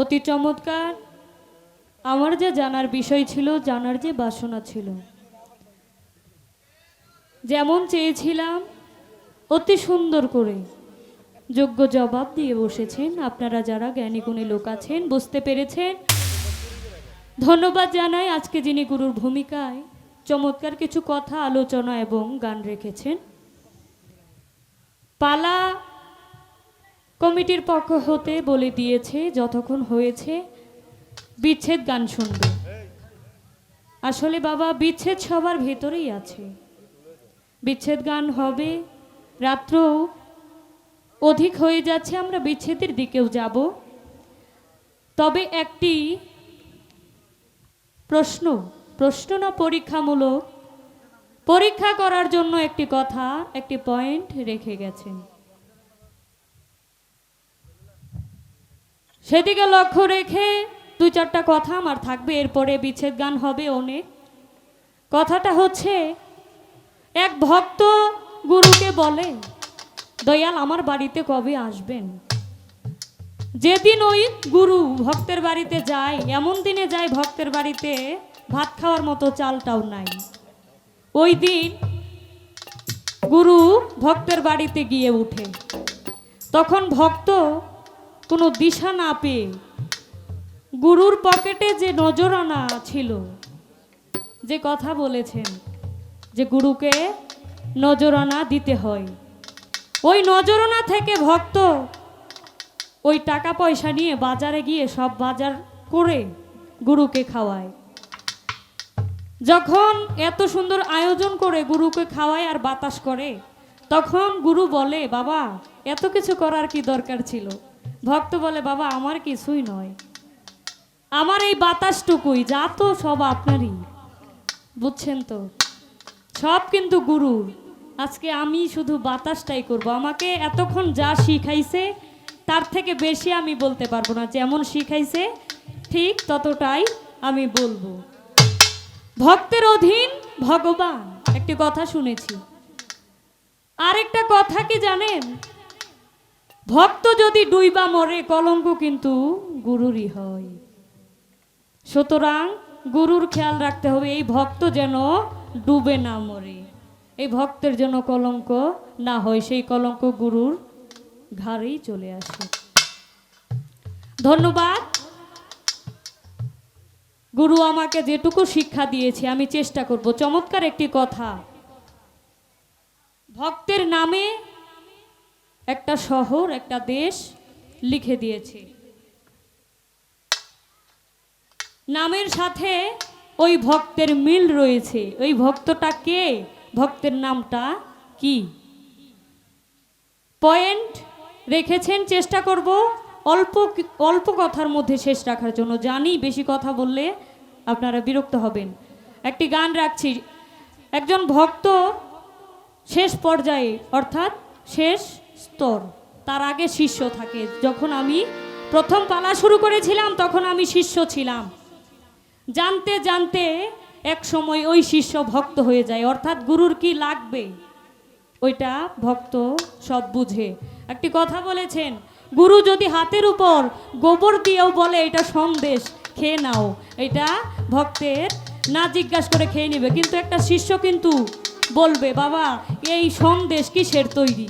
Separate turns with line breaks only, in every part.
অতি চমৎকার। আমার যে জানার বিষয় ছিল, জানার যে বাসনা ছিল। যেমন চেয়েছিলাম, অতি সুন্দর করে। যোগ্য জবাব দিয়ে বসেছেন। আপনারা যারা জ্ঞানী গুণী লোক আছেন, বুঝতে পেরেছেন। ধন্যবাদ জানাই আজকে যিনি গুরুর ভূমিকায় চমৎকার কিছু কথা, আলোচনা এবং গান রেখেছেন। পালা কমিটির পক্ষ হতে বলে দিয়েছে, যতক্ষণ হয়েছে, বিচ্ছেদ গান শুনবে। আসলে বাবা, বিচ্ছেদ সবার ভেতরেই আছে। বিচ্ছেদ গান হবে রাত্র অধিক হয়ে যাচ্ছে, আমরা বিচ্ছেদের দিকেও যাব। তবে একটি প্রশ্ন প্রশ্ন না পরীক্ষামূলক? পরীক্ষা করার জন্য একটি কথা, একটি পয়েন্ট রেখে গেছেন। সেদিকে লক্ষ্য রেখে দুই চারটা কথা আমার থাকবে, এরপরে বিচ্ছেদ গান হবে অনেক। কথাটা হচ্ছে, এক ভক্ত গুরুকে বলে, দয়াল, আমার বাড়িতে কবে আসবেন? যেদিন ওই গুরু ভক্তের বাড়িতে যায়, এমন দিনে যায় ভক্তের বাড়িতে ভাত খাওয়ার মতো চালটাও নাই। ওই দিন গুরু ভক্তের বাড়িতে গিয়ে উঠে। তখন ভক্ত কোনো দিশা না পেয়ে গুরুর পকেটে যে নজরানা ছিল, যে কথা বলেছেন যে গুরুকে নজরানা দিতে হয়। ওই নজরানা থেকে ভক্ত ওই টাকা পয়সা নিয়ে বাজারে গিয়ে সব বাজার করে গুরুকে খাওয়ায়। যখন এত সুন্দর আয়োজন করে গুরুকে খাওয়ায় আর বাতাস করে, তখন গুরু বলে, বাবা, এত কিছু করার কি দরকার ছিল? ভক্ত বলে, বাবা, আমার কিছুই নয়। আমার এই বাতাসটুকুই, যা তো সব আপনারই। বুঝছেন তো? সব কিন্তু গুরুর আজকে আমি শুধু বাতাসটাই করব। আমাকে এতক্ষণ যা শিখাইছে, তার থেকে বেশি আমি বলতে পারব না। যেমন শিখাইছে, ঠিক ততটাই আমি বলব। ভক্তের অধীন ভগবান। একটি কথা শুনেছি। আরেকটা কথা কি জানেন? ভক্ত যদি ডুইবা মরে, কলঙ্ক কিন্তু গুরুরই হয়। সুতরাং গুরুর খেয়াল রাখতে হবে, এই ভক্ত যেন ডুবে না মরে। এই ভক্তের জন্য কলঙ্ক না হয়, সেই কলঙ্ক গুরুর ঘাড়েই চলে আসে। ধন্যবাদ। গুরু আমাকে যেটুকু শিক্ষা দিয়েছে, আমি চেষ্টা করব। চমৎকার একটি কথা। ভক্তের নামে একটা শহর, একটা দেশ লিখে দিয়েছে। নামের সাথে ওই ভক্তের মিল রয়েছে। ওই ভক্তটা কে? ভক্তের নামটা কি? পয়েন্ট রেখেছেন, চেষ্টা করব অল্প অল্প কথার মধ্যে শেষ রাখার জন্য। জানি বেশি কথা বললে আপনারা বিরক্ত হবেন। একটি গান রাখছি। একজন ভক্ত শেষ পর্যায়ে, অর্থাৎ শেষ স্তর। তার আগে শিষ্য থাকে। যখন আমি প্রথম পালা শুরু করেছিলাম, তখন আমি শিষ্য ছিলাম। জানতে জানতে এক সময় ওই শিষ্য ভক্ত হয়ে যায়। অর্থাৎ গুরুর কি লাগবে? ওইটা ভক্ত সব বুঝে। একটি কথা বলেছেন, গুরু যদি হাতের উপর গোবর দিয়েও বলে, এটা সন্দেশ, খেয়ে নাও। এটা ভক্তের না জিজ্ঞাসা করে খেয়ে নেবে। কিন্তু একটা শিষ্য কিন্তু বলবে, বাবা, এই সন্দেশ কিসের তৈরি?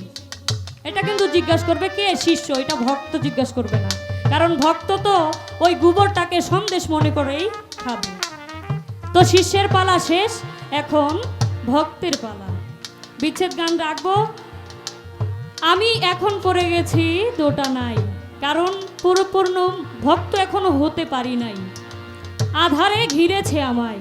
এটা কিন্তু জিজ্ঞাসা করবে কে? শিষ্য, এটা ভক্ত জিজ্ঞাসা করবে না। কারণ ভক্ত তো ওই গোবরটাকে সন্দেশ মনে করেই খাবে। তো শিষ্যের পালা শেষ, এখন ভক্তের পালা। বিচ্ছেদ গান রাখব। আমি এখন পড়ে গেছি, দোটা নাই। কারণ পুরোপূর্ণ ভক্ত এখনও হতে পারি নাই। আধারে ঘিরেছে আমায়।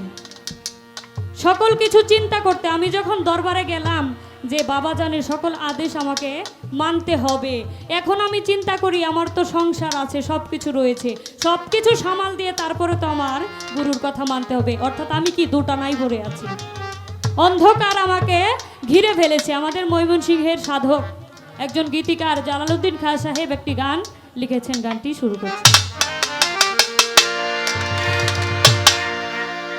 সকল কিছু চিন্তা করতে আমি যখন দরবারে গেলাম যে বাবা জানে সকল আদেশ আমাকে মানতে হবে। এখন আমি চিন্তা করি আমার তো সংসার আছে সব কিছু রয়েছে। সব কিছু সামাল দিয়ে তারপরে তো আমার গুরুর কথা মানতে হবে। অর্থাৎ আমি কি দুটা নাই ভরে আছি? অন্ধকার আমাকে ঘিরে ফেলেছে। আমাদের ময়মনসিংহের সাধক একজন গীতিকার জালালউদ্দিন খাঁ সাহেব একটি গান লিখেছেন। গানটি শুরু করছে।